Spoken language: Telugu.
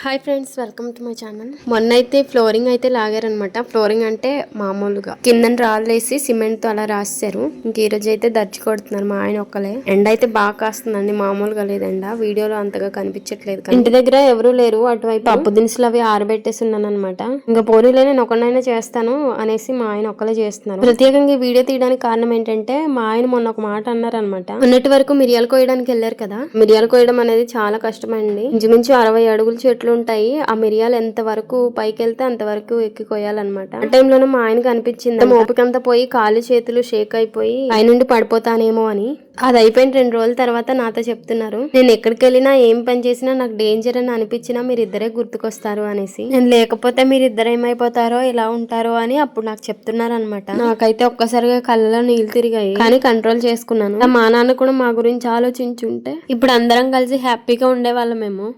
Hi friends welcome to my channel. మొన్న అయితే ఫ్లోరింగ్ అయితే లాగారనమాట ఫ్లోరింగ్ అంటే మామూలుగా. కింద రాళ్ళు వేసి సిమెంట్తో అలా రాశారు ఇంక ఈ రోజు అయితే దర్చి కొడుతున్నారు మా ఆయన ఒక్కలే. ఎండ అయితే బాగా కాస్తుందండి. మామూలుగా లేదు ఎండ. వీడియోలో అంతగా కనిపించట్లేదు కానీ. ఇంటి దగ్గర ఎవరు లేరు అటువైపు. పప్పు దినుసులు అవి ఆరబెట్టేసి ఉన్నాను అనమాట ఇంకా పోనీలే నేను ఒకనైనా చేస్తాను అనేసి మా ఆయన ఒక్కలే చేస్తున్నారు. ప్రత్యేకంగా ఈ వీడియో తీయడానికి కారణం ఏంటంటే మా ఆయన మొన్న ఒక మాట అన్నారు అనమాట అన్నటి వరకు మిరియాలు కోయడానికి వెళ్ళారు కదా. మిరియాలు కోయడం అనేది చాలా కష్టమండి. ఇంచుమించు అరవై అడుగుల చెట్లు ఉంటాయి ఆ మిరియాలు ఎంత వరకు పైకి వెళ్తే అంతవరకు ఎక్కి ఆ టైంలోనే మా ఆయనకి అనిపించింది ఓపిక అంతా పోయి కాలు చేతులు షేక్ అయిపోయి పైనుండి పడిపోతానేమో అని. అది అయిపోయిన రెండు రోజుల తర్వాత నాతో చెప్తున్నారు నేను ఎక్కడికి వెళ్ళినా ఏం పని చేసినా నాకు డేంజర్ అని అనిపించినా మీరు ఇద్దరే గుర్తుకొస్తారు అనేసి. నేను లేకపోతే మీరు ఇద్దరు ఏమైపోతారో ఇలా ఉంటారో అని అప్పుడు నాకు చెప్తున్నారు అనమాట నాకైతే ఒక్కసారిగా కళ్ళలో నీళ్ళు తిరిగాయి. కానీ కంట్రోల్ చేసుకున్నాను. మా నాన్న కూడా మా గురించి ఆలోచించుంటే ఇప్పుడు అందరం కలిసి హ్యాపీగా ఉండేవాళ్ళమేమో.